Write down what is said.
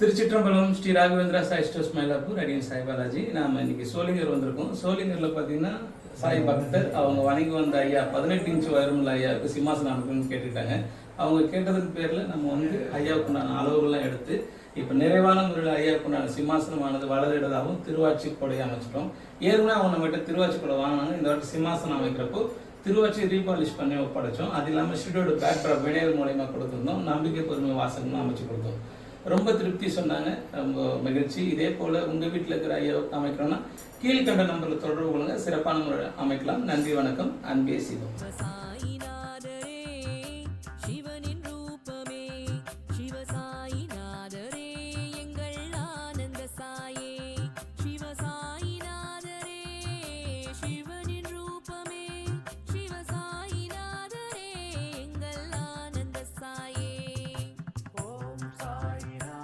திருச்சிற்றம்பலம் ஸ்ரீ ராகவேந்திரா சாய் ஸ்டோஸ் மயிலாப்பூர் அடியன் சாய் பாலாஜி. நாம இன்னைக்கு சோளிங்கர் வந்திருக்கோம். சோளிங்கர்ல பார்த்தீங்கன்னா சாய் பக்தர் அவங்க வணங்கி வந்த ஐயா பதினெட்டு இன்ச்சு வரும்ல ஐயாவுக்கு சிம்மாசனம் அனுப்புன்னு கேட்டுட்டாங்க அவங்க கேட்டதுக்கு பேரில் நம்ம வந்து ஐயாவுக்கு உண்டான அளவுகள்லாம் எடுத்து இப்போ நிறைவான முறையில் ஐயாவுக்கு உண்டான சிம்மாசனமானது வளரிடதாகவும் திருவாச்சி கொடையை அமைச்சிட்டோம். ஏற்கனவே அவங்க நம்மகிட்ட திருவாச்சி கொடை வாங்கினாங்க. இந்த வாட்டி சிம்மாசனம் அமைக்கிறப்போ திருவாச்சி ரீபாலிஷ் பண்ணி ஒப்படைச்சோம். அது இல்லாமல் ஸ்டுடியோட பேக்ட்ராப் வினையல் மூலயமா கொடுத்துருந்தோம். நம்பிக்கை பொறுமை வாசகமும் அமைச்சு கொடுத்தோம். ரொம்ப திருப்தி சொன்னாங்க. ரொம்ப மகிழ்ச்சி. இதே போல உங்க வீட்டில் இருக்கிற ஐயோ அமைக்கணும்னா கீழ்கண்ட நம்பரில் தொடர்பு கொள்ளுங்க. சிறப்பான முறை அமைக்கலாம். நன்றி வணக்கம். அன்பே சிவம்.